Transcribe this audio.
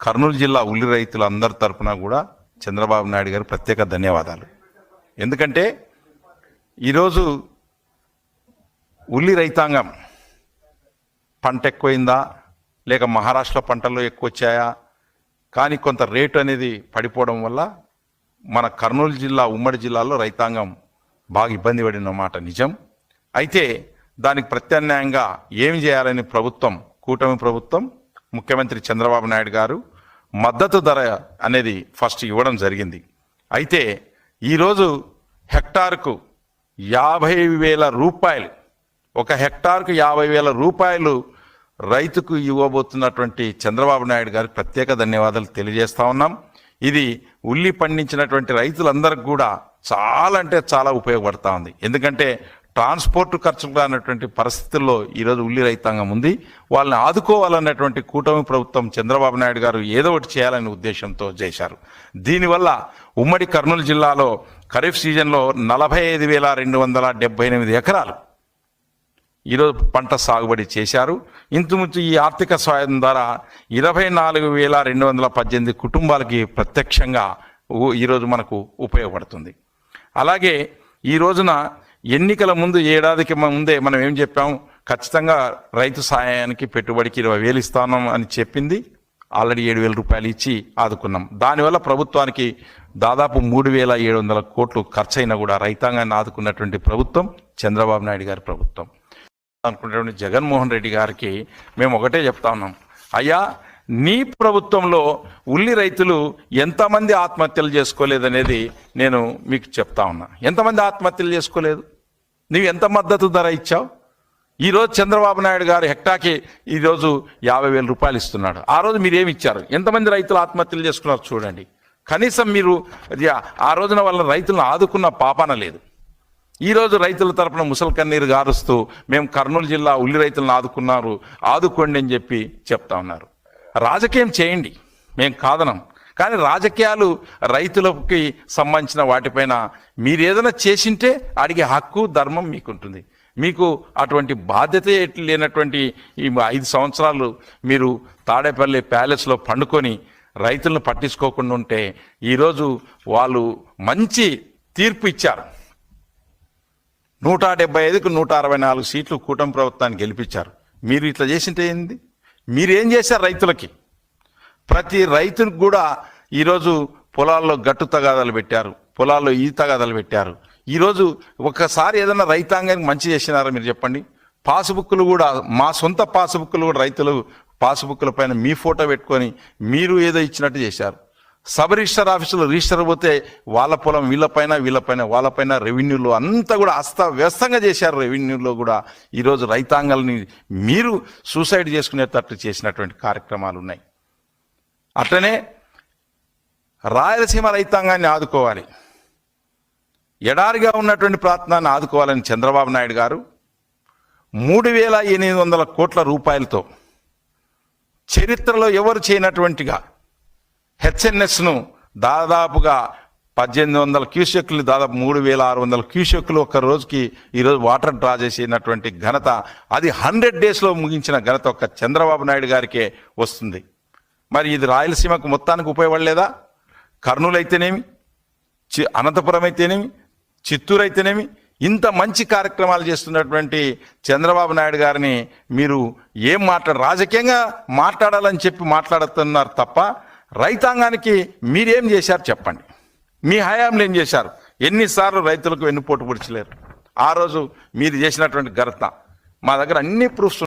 కర్నూలు జిల్లా ఉల్లి రైతులందరి తరఫున కూడా చంద్రబాబు నాయుడు గారు ప్రత్యేక ధన్యవాదాలు. ఎందుకంటే ఈరోజు ఉల్లి రైతాంగం పంట ఎక్కువైందా? లేక మహారాష్ట్ర పంటల్లో ఎక్కువ వచ్చాయా? కానీ కొంత రేటు అనేది పడిపోవడం వల్ల మన కర్నూలు జిల్లా ఉమ్మడి జిల్లాలో రైతాంగం బాగా ఇబ్బంది పడిన మాట నిజం. అయితే దానికి ప్రత్యామ్నాయంగా ఏమి చేయాలని ప్రభుత్వం కూటమి ప్రభుత్వం ముఖ్యమంత్రి చంద్రబాబు నాయుడు గారు మద్దతు ధర అనేది ఫస్ట్ ఇవ్వడం జరిగింది. అయితే ఈరోజు హెక్టార్కు యాభై వేల రూపాయలు ఒక హెక్టార్కు యాభై వేల రూపాయలు రైతుకు ఇవ్వబోతున్నటువంటి చంద్రబాబు నాయుడు గారికి ప్రత్యేక ధన్యవాదాలు తెలియజేస్తా ఉన్నాం. ఇది ఉల్లి పండించినటువంటి రైతులందరికీ కూడా చాలా అంటే చాలా ఉపయోగపడతా ఉంది. ఎందుకంటే ట్రాన్స్పోర్ట్ ఖర్చులు రానటువంటి పరిస్థితుల్లో ఈరోజు ఉల్లి రైతాంగం ఉంది. వాళ్ళని ఆదుకోవాలన్నటువంటి కూటమి ప్రభుత్వం చంద్రబాబు నాయుడు గారు ఏదో ఒకటి చేయాలనే ఉద్దేశంతో చేశారు. దీనివల్ల ఉమ్మడి కర్నూలు జిల్లాలో ఖరీఫ్ సీజన్లో నలభై ఐదు వేల రెండు వందల డెబ్బై ఎనిమిది ఎకరాలు ఈరోజు పంట సాగుబడి చేశారు. ఇంచుమించు ఈ ఆర్థిక సహాయం ద్వారా ఇరవై నాలుగు వేల రెండు వందల పద్దెనిమిది కుటుంబాలకి ప్రత్యక్షంగా ఈరోజు మనకు ఉపయోగపడుతుంది. అలాగే ఈ రోజున ఎన్నికల ముందు ఏడాదికి ముందే మనం ఏం చెప్పాం? ఖచ్చితంగా రైతు సహాయానికి పెట్టుబడికి ఇరవై వేలు ఇస్తాను అని చెప్పింది. ఆల్రెడీ ఏడు వేల రూపాయలు ఇచ్చి ఆదుకున్నాం. దానివల్ల ప్రభుత్వానికి దాదాపు మూడు వేల ఏడు వందల కోట్లు ఖర్చయినా కూడా రైతాంగాన్ని ఆదుకున్నటువంటి ప్రభుత్వం చంద్రబాబు నాయుడు గారి ప్రభుత్వం. అనుకున్నటువంటి జగన్మోహన్ రెడ్డి గారికి మేము ఒకటే చెప్తా ఉన్నాం. అయ్యా నీ ప్రభుత్వంలో ఉల్లి రైతులు ఎంతమంది ఆత్మహత్యలు చేసుకోలేదనేది నేను మీకు చెప్తా ఉన్నా. ఎంతమంది ఆత్మహత్యలు చేసుకోలేదు? నువ్వు ఎంత మద్దతు ధర ఇచ్చావు? ఈరోజు చంద్రబాబు నాయుడు గారు హెక్టాకి ఈరోజు యాభై వేల రూపాయలు ఇస్తున్నాడు. ఆ రోజు మీరు ఏమి ఇచ్చారు? ఎంతమంది రైతులు ఆత్మహత్యలు చేసుకున్నారు చూడండి. కనీసం మీరు అది ఆ రోజున వాళ్ళ రైతులను ఆదుకున్న పాపాన లేదు. ఈ రోజు రైతుల తరపున ముసలి కన్నీరు గారుస్తూ మేము కర్నూలు జిల్లా ఉల్లి రైతులను ఆదుకున్నారు ఆదుకోండి అని చెప్పి చెప్తా ఉన్నారు. రాజకీయం చేయండి. మేము కాదనం. కానీ రాజకీయాలు రైతులకి సంబంధించిన వాటిపైన మీరు ఏదైనా చేసింటే అడిగే హక్కు ధర్మం మీకుంటుంది. మీకు అటువంటి బాధ్యత లేనటువంటి ఈ ఐదు సంవత్సరాలు మీరు తాడేపల్లి ప్యాలెస్లో పండుకొని రైతులను పట్టించుకోకుండా ఉంటే ఈరోజు వాళ్ళు మంచి తీర్పు ఇచ్చారు. నూట డెబ్బై ఐదుకు నూట అరవై నాలుగు సీట్లు కూటమి ప్రభుత్వాన్ని గెలిపించారు. మీరు ఇట్లా చేసింటే ఏంది? మీరేం చేశారు రైతులకి? ప్రతి రైతునికి కూడా ఈరోజు పొలాల్లో గట్టు తగాదాలు పెట్టారు పొలాల్లో ఈ తగాదాలు పెట్టారు. ఈరోజు ఒకసారి ఏదైనా రైతాంగానికి మంచి చేసినారా మీరు చెప్పండి? పాస్బుక్లు కూడా మా సొంత పాస్బుక్లు కూడా రైతులు పాస్బుక్ల పైన మీ ఫోటో పెట్టుకొని మీరు ఏదో ఇచ్చినట్టు చేశారు. సబ్ రిజిస్టర్ ఆఫీసులో రిజిస్టర్ పోతే వాళ్ళ పొలం వీళ్ళపైన వీళ్ళపైన వాళ్ళపైన రెవెన్యూలో అంతా కూడా అస్త వ్యస్తంగా చేశారు రెవెన్యూలో కూడా. ఈరోజు రైతాంగాల్ని మీరు సూసైడ్ చేసుకునేటట్టు చేసినటువంటి కార్యక్రమాలు ఉన్నాయి. అట్లనే రాయలసీమ రైతాంగాన్ని ఆదుకోవాలి. ఎడారిగా ఉన్నటువంటి ప్రాంతాన్ని ఆదుకోవాలని చంద్రబాబు నాయుడు గారు మూడు వేల ఎనిమిది వందల కోట్ల రూపాయలతో చరిత్రలో ఎవరు చేయనటువంటిగా హెచ్ఎన్ఎస్ను దాదాపుగా పద్దెనిమిది వందల క్యూసెక్లు దాదాపు మూడు వేల ఆరు వందల క్యూసెక్లు ఒక రోజుకి ఈరోజు వాటర్ డ్రా చేసినటువంటి ఘనత. అది హండ్రెడ్ డేస్లో ముగించిన ఘనత ఒక చంద్రబాబు నాయుడు గారికే వస్తుంది. మరి ఇది రాయలసీమకు మొత్తానికి ఉపయోగపడలేదా? కర్నూలు అయితేనేమి చి అనంతపురం అయితేనేమి చిత్తూరు అయితేనేమి ఇంత మంచి కార్యక్రమాలు చేస్తున్నటువంటి చంద్రబాబు నాయుడు గారిని మీరు ఏం మాట్లాడ రాజకీయంగా మాట్లాడాలని చెప్పి మాట్లాడుతున్నారు తప్ప రైతాంగానికి మీరేం చేశారు చెప్పండి. మీ హయాంలో ఏం చేశారు? ఎన్నిసార్లు రైతులకు వెన్నుపోటు పొడిచలేరు. ఆ రోజు మీరు చేసినటువంటి ఘనత. మా దగ్గర అన్ని ప్రూఫ్స్